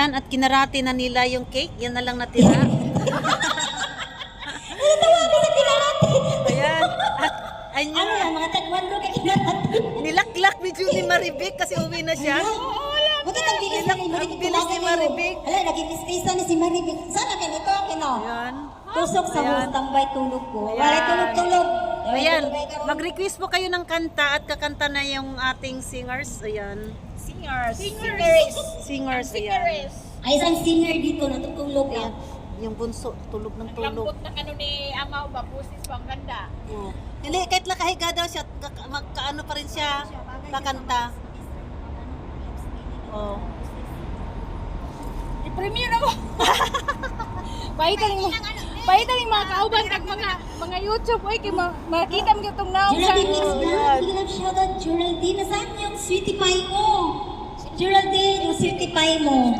Ayan, at kinarate na nila yung cake. Yan na lang natira. Ayan. At, ayun Ano yan, mga taekwondo kay kinarati. Nilaklak ni Julie Maribik kasi uwi na siya. Bakit ang bilis na ni Maribik? bilis ni Maribik. Hala, nagkikiskisa ni si Maribik. Sana ganito, kino? Ayan. Tusok sa Ayan. hustang bay tulog ko. Ayan. Wala tulog-tulog. Ayan, mag-request po kayo ng kanta at kakanta na yung ating singers. Ayan. Singers. Singers. Singers, ayan. Ay, isang singer dito natutulog lang. Yung bunso, tulog ng tulog. Lambot ng ano ni Amaw ba? Pusis pa ang ganda. Oo. Hindi, kahit nakahiga daw siya, magkaano pa rin siya, kakanta. Oh. I-premiere ako. Pahita ni Pahita ni mga kauban kag mga mga YouTube oy kay ma- makita mo itong naong sa Geraldine love shoutout Geraldine. Nasaan yung sweetie pie mo? Geraldine, yung sweetie pie mo.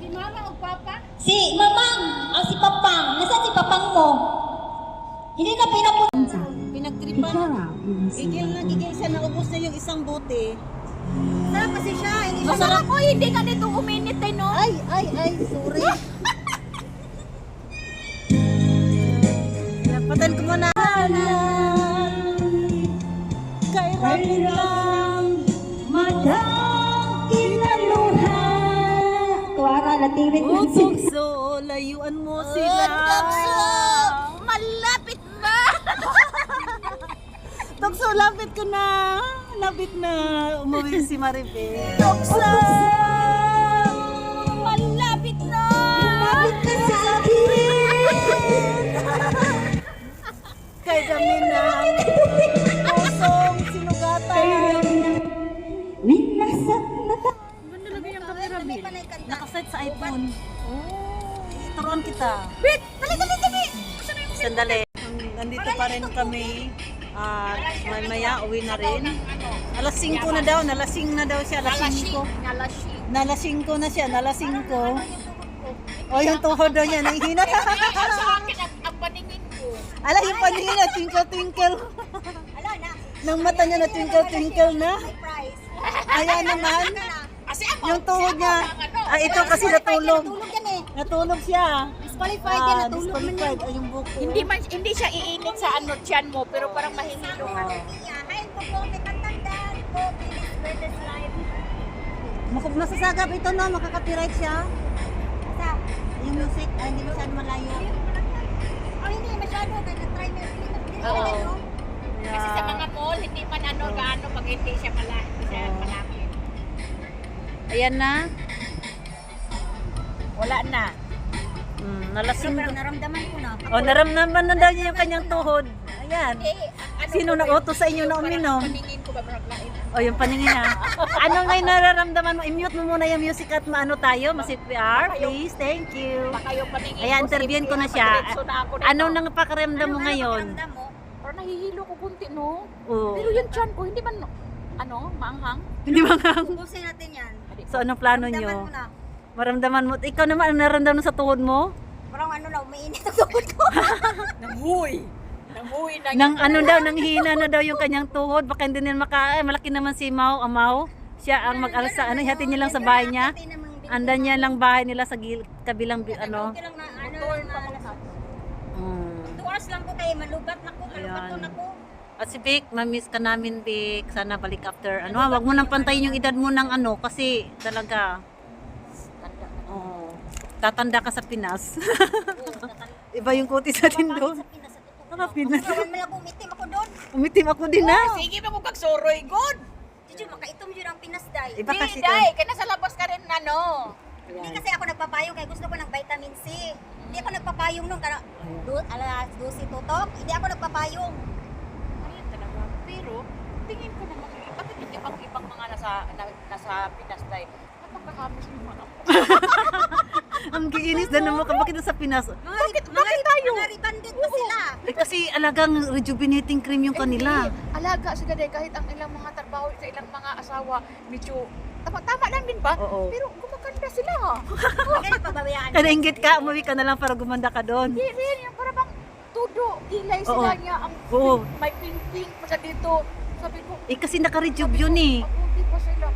Si mama o papa. Si Mamang, o si Papang. Nasaan si Papang mo? Hindi na pinapunta. Pinagtripan. Gigil na gigil siya, naubos na yung isang bote. Sarap kasi siya. Hindi Masarap. Ako hindi ka dito uminit eh no. Ay, ay, ay, sorry. Napatan ko muna. Kay Kailang madang kinaluha. Kuwara, natirit na si... Utokso, layuan mo sila. Malapit ba? Tukso, lapit ko na. Lapit na. Umuwi si Maribel. Tukso. Malapit Kay kami na. Pusong sinugatan. Minasak na ta. Nakaset sa iPhone. Turuan kita. Wait, dali dali dali. Sandali. Nandito pa rin kami. At may maya uwi na rin. Alas 5 na daw. Nalasing na daw siya. Alas 5. Nalashi. Nalasing ko na siya. Nalasing ko. O yung tuhod daw niya. Nahihina. Ala, yung paningin na. Twinkle, twinkle. Ala na. Nang mata niya na twinkle, twinkle na. Ayan naman. Yung tuhod niya. Ah, ito kasi natulog. Natulog yan eh. Natulog siya. Disqualified yan. Ah, Natulog man yan. Ay, yung buko. hindi man hindi siya iinit sa ano tiyan mo pero parang mahihilo ka. Hay po po, may katandaan po. Please, British life. Makub masasagap ito no, makaka-copyright siya. Sa? Yung music, ay hindi masyado malayo. Masyado. Nag-try na Philippines. Oo. Kasi sa mga mall hindi man ano gaano pag hindi siya pala hindi siya Oo. malapit. Ayan na. Wala na. Mm, nalasing. Pero naramdaman ko na. Oh, naramdaman na daw niya yung kanyang tuhod. Ayan. Eh, ano Sino ko na ba yun? utos sa inyo na Parang uminom? Paningin ko ba parang lain? Oh, yung paningin na. ano ngayon nararamdaman mo? I-mute mo muna yung music at maano tayo, ma-CPR, please. Thank you. Yung paningin Ayan, interviewin ko na siya. madiretso na ako Ano nang pakiramdam mo ngayon? Naramdam mo? Parang nahihilo ko kunti no. Oh. Pero yung tiyan ko hindi man ano, maanghang. Hindi ba nga? Natin yan. So, anong plano Naramdaman nyo? mo na. Maramdaman mo. Ikaw naman, ano naramdaman mo sa tuhod mo? Parang ano na, umiinit ang tuhod ko. Namuy. Namuy na Nang ano daw, nang hina na daw yung kanyang tuhod. Baka hindi nila maka... Ay, malaki naman si Mau, Amaw. Siya ang mag-alsa. Ano, hati niya lang sa bahay niya. Andan niya lang bahay nila sa gil, kabilang, bi- ano. Okay lang na, ano, na. Mm. two hours lang ko kayo, malubat na ko, malubat Ayan. ko na ko. At si Vic, mamiss ka namin, Vic. Sana balik after. Ano, ha, wag mo nang pantayin yung edad mo ng ano. Kasi talaga, oh, tatanda ka sa Pinas. Iba yung kutis natin doon. Sa Pinas, sa totoo. Mga Pinas. Kawan mo lang umitim ako doon. Umitim ako din, ha? Sige ba mo kagsoroy good? Jujur, makaitom yun ang Pinas, day. Iba Di, kasi day, to. kaya nasa labas ka rin ano. Hindi kasi ako nagpapayong kaya gusto ko ng vitamin C. Hindi ako nagpapayong nung kara, du, alas 12 tutok. Hindi ako nagpapayong. Ayun talaga. Pero, tingin ko naman, bakit hindi ibang ibang mga nasa na, nasa Pinas day? Napakakamis yung mga Ang giginis na naman ka. Bakit sa Pinas? Bakit, bakit tayo? Mga ribanded pa sila. Eh, kasi alagang rejuvenating cream yung kanila. Hindi. Alaga sila day kahit ang ilang mga trabaho sa ilang mga asawa medyo tama, tama lang din ba? Oo. Pero gumaganda sila. Kayo pababayaan. Kaya nainggit ka, umuwi ka na lang para gumanda ka doon. Hindi yung para bang tudo, kilay Oo. sila niya, ang Oo. may pink-pink pa siya dito. Sabi ko, Eh, kasi naka-rejuve yun eh. mabuti pa sila,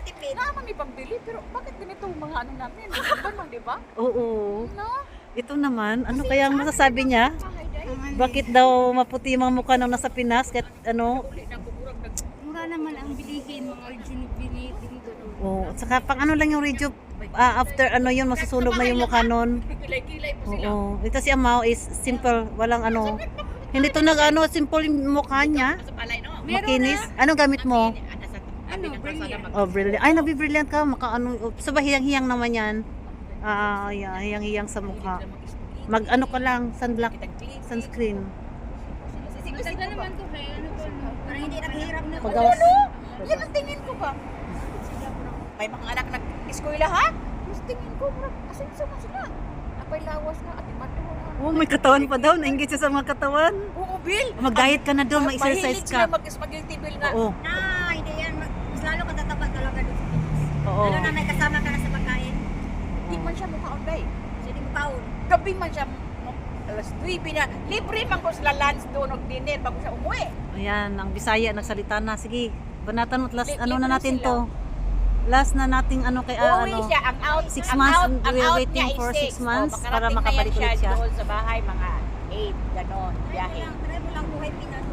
Oo, Naman, may pagbili, pero bakit ganito ang mga ano namin? Ganun, di ba? Oo. No? Ito naman, ano kaya ang masasabi niya? Bakit daw maputi yung mga mukha nung nasa Pinas? Kahit ano? Mura naman ang bilihin, mga original bilihin dito. Oo. At saka pang ano lang yung radio, ah, after ano yun, masusunog na yung mukha nun. kilay-kilay pa sila. Oo. Ito si Amao is simple, walang ano. Hindi to nag ano, simple yung mukha niya. Makinis. Anong gamit mo? Ano, brilliant. Oh, brilliant. Ay, nabi-brilliant ka. Maka ano, sa ba hiyang-hiyang naman yan. Ah, yeah, hiyang-hiyang sa mukha. Mag ano ka lang, sunblock, sunscreen. Maganda naman to, kaya ano to? Parang hindi naghihirap na. Pagawas. Yan ang tingin ko ba? May mga anak nag-eskwela ha? Mas tingin ko, bro, asenso na sila. Apay lawas na at matuwa na. Oh, may katawan pa daw. Nainggit siya sa mga katawan. Oo, Bill. Mag-diet ka na doon, mag-exercise Mahilig ka. sila mag-spaghetti Bill na. Oo. Na, hindi yan. Mas lalo ka tataba talaga doon sa Pinas. Oo. Lalo na may kasama ka na sa pagkain. Di man siya mukhaon day. Hindi mo kaon. Gabi man siya mo- alas 9 na. Libre man ko sila lunch doon o dinner bago siya umuwi. Ayan, ang Bisaya nagsalita na. Sige, banatan mo. Last, ano na natin sila. to? Last na nating ano kay Uuwi ano. siya. Ang out, Six ang months, out, ang we're out waiting niya for six O, months makarating para makabalik ulit siya. doon sa bahay mga 8, ganon, biyahe. try mo lang buhay Pinas.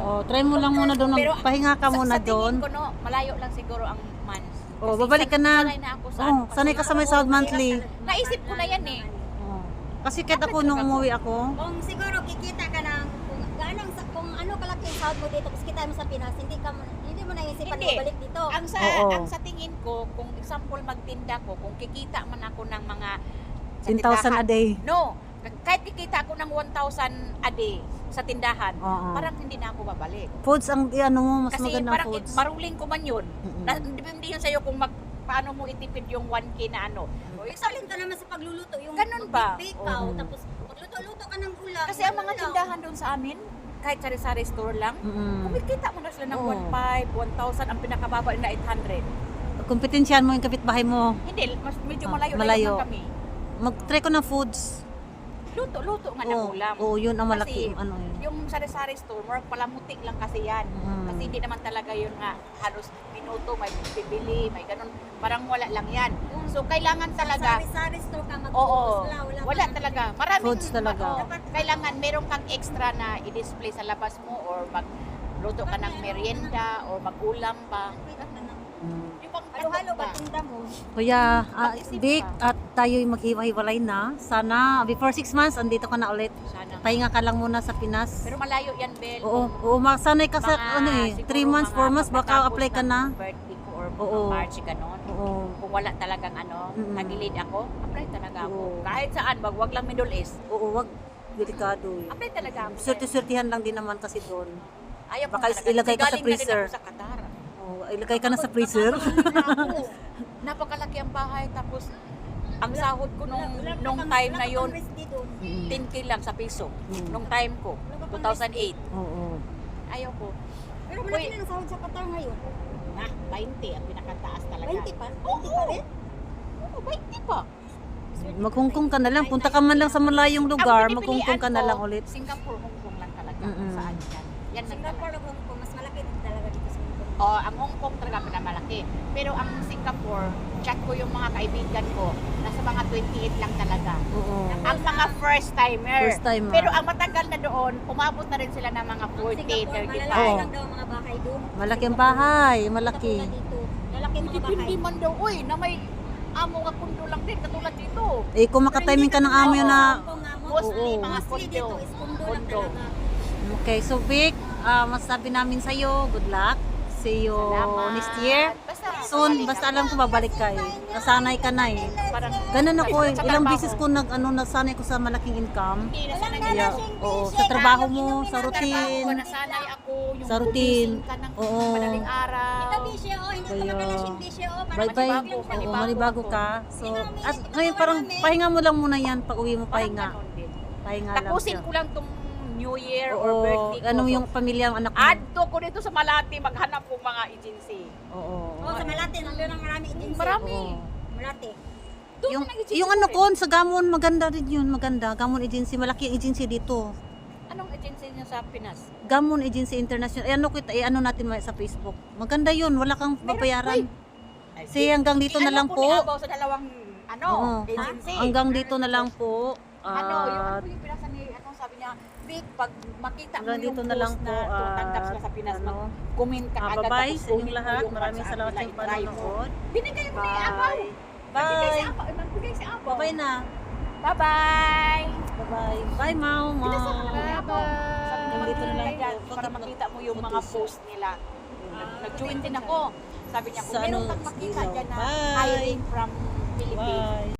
Oh, try mo lang muna doon. Pahinga ka Sa- muna sa doon. tingin ko, no, malayo lang siguro ang months. Oh, Kasi babalik ka na. Sanay na ako sa Oh, ano, sanay ka sa may South monthly. Naisip ko na yan eh. Oh. Kasi kahit ako nung umuwi ako, Kung siguro kikita ka ng kung gaano sa kung ano kalaki ang sahod mo dito tapos kita mo sa Pinas, hindi ka mo hindi mo naisipan Hindi. na balik dito. Ang sa Oo. ang sa tingin ko, kung example magtinda ko, kung kikita man ako ng mga sa 10,000 a tindahan- day. No, kahit kikita ako ng 1,000 a day sa tindahan, Oo. parang hindi na ako babalik. Foods ang ano mo, mas Kasi magandang parang foods. maruling ko man yun. Mm-mm. Na, hindi yun sa'yo kung mag, paano mo itipid yung 1K na ano. O, isa- Isalin ka naman sa pagluluto yung Ganun ba? Oo. tapos magluto-luto ka ng ulam. Kasi ang mga tindahan doon sa amin, kahit sari-sari store lang, Mm-mm. kumikita mo na sila ng Oo. 1,500, 1,000, ang pinakababa na 800. Kompetensyahan mo yung kapitbahay mo. Hindi, mas medyo Ah, malayo, malayo. malayo. kami. Mag-try ko ng foods. Luto-luto nga ng Oo, ulam. oo, yun ang Kasi malaki. ano yun. Yung sari-sari store, more palamuti lang kasi yan. Mm. Kasi hindi naman talaga yun nga halos minuto, may bibili, may ganun. Parang wala lang yan. So, kailangan talaga, Sari-sari store ka mag oo, wala, wala, wala ka- talaga. Maraming, Foods talaga. oo, kailangan meron kang extra na i-display sa labas mo or magluto ka ng merienda or mag-ulam pa. Mm. Yung bang Halo-halo ba? ba tinda mo? Kuya, ah, Mag-isip Vic, ka. at tayo maghiwa-hiwalay na. Sana, before six months, andito ka na ulit. Sana. Pahinga ka lang muna sa Pinas. Pero malayo yan, Bel. Oo, oo, masanay ka sa, Mga ano eh, siguro 3 months, mga 4 months, baka pagkatapos apply ka ng na. Birthday ko or mga Oo. March, ganon. Oo. Kung wala talagang ano, Mm-mm. ako, apply talaga ako. Oo. Kahit saan, wag, wag lang Middle East. Oo, wag, delikado eh. Apply talaga ako. Swerte-swertihan lang din naman kasi doon. Ayaw ko Baka talaga. ilagay ka sa Galing na din freezer. ako sa Qatar. Oo, ilagay ka na sa freezer. Napakalaki ang bahay, tapos ang sahod ko nung, nung time na yun, 10k lang sa piso. Mm. Nung time ko, 2008. Oo. Ayaw ko. Pero malaki na ang sahod sa Qatar ngayon. Na, 20 ang pinakataas talaga. 20 pa? 20 pa rin? Oo, 20 pa. Maghungkong ka na lang. Punta ka man lang sa malayong lugar, Ang maghungkong ka na lang ulit. Singapore, Hong Kong lang talaga. Mm-mm. Saan yan? Yan. Singapore o Hong Kong, mas malaki din talaga dito sa Hong Kong. Oh, ang Hong Kong talaga pinamalaki. Pero ang Singapore, chat ko yung mga kaibigan ko, nasa mga 28 lang talaga. Oo. Ang mga first timer. First timer. Pero ang matagal na doon, umabot na rin sila ng mga Ang 40, Singapore, 35. malalaki lang daw ang mga bahay doon. Malaki ang bahay, malaki. Lalaki ang mga bahay. Depende man daw, uy, na may amo nga kundo lang din, katulad dito. Eh, kung makatiming ka ng amo yun na... Mostly Oo. mga kundo talaga. Okay, so Vic, ah, masasabi namin sa'yo, good luck. See you Salamat. next year. Basta, Soon, basta alam ko babalik ka eh. Nasanay ka na eh. Parang, Ganun ako eh. Ilang beses ko nag, ano, nasanay ko sa malaking income. Sing, Oo, sa trabaho mo, sa routine. Ako, nasanay ako, yung Sa routine. gumising ka ng Oo. madaling araw. Ito bisyo, oh, hindi Kaya- ko makalasing bisyo, oh. Parang Bye-bye. Manibago, Oo, manibago ka. So, at ngayon parang pahinga mo lang muna yan pag uwi mo Parang pahinga. din. Pahinga lang Tapusin siya. ko lang tong New Year or Oo, birthday ko. ano So, yung pamilya ang anak mo? Adto ko dito sa Malati, maghanap ko mga agency. Oo. Oh, sa Malate, nandun ang marami agency. Marami. Oo. Malate. Doon Yung, ka nag-agency yung ano ko, sa Gamon, maganda rin yun, maganda. Gamon Agency, malaki ang agency dito. Anong agency niyo sa Pinas? Gamon Agency International. Eh, ano kita, eh, ano natin ma- sa Facebook. Maganda yun, wala kang babayaran. Ay, Si hanggang dito na ano lang po. po. niabaw sa dalawang ano, Oo. agency. Hanggang dito na lang po. Ano, yung ano At po yung pinasa ni, ano sabi niya, Vic, pag makita mo yung dito post na lang po. na tumatanggap sila sa Pinas, ano, mag-comment ka ah, agad. bye-bye tapos sa inyong lahat. yung Maraming salamat sa inyong panonood. Binigay mo ni Abaw. Bye. Nagbigay si Bye. Abaw. Nagbigay si Abaw. Bye-bye na. Bye-bye. Bye-bye. Bye, Mau. Mau. Abaw. Sabi niya, Nandito na lang "Ayan, po. Para makita mo yung mga post nila. Nag-join din ako. Sabi niya, kung meron ano, kang makita dyan na Bye. hiring from Philippines, Bye.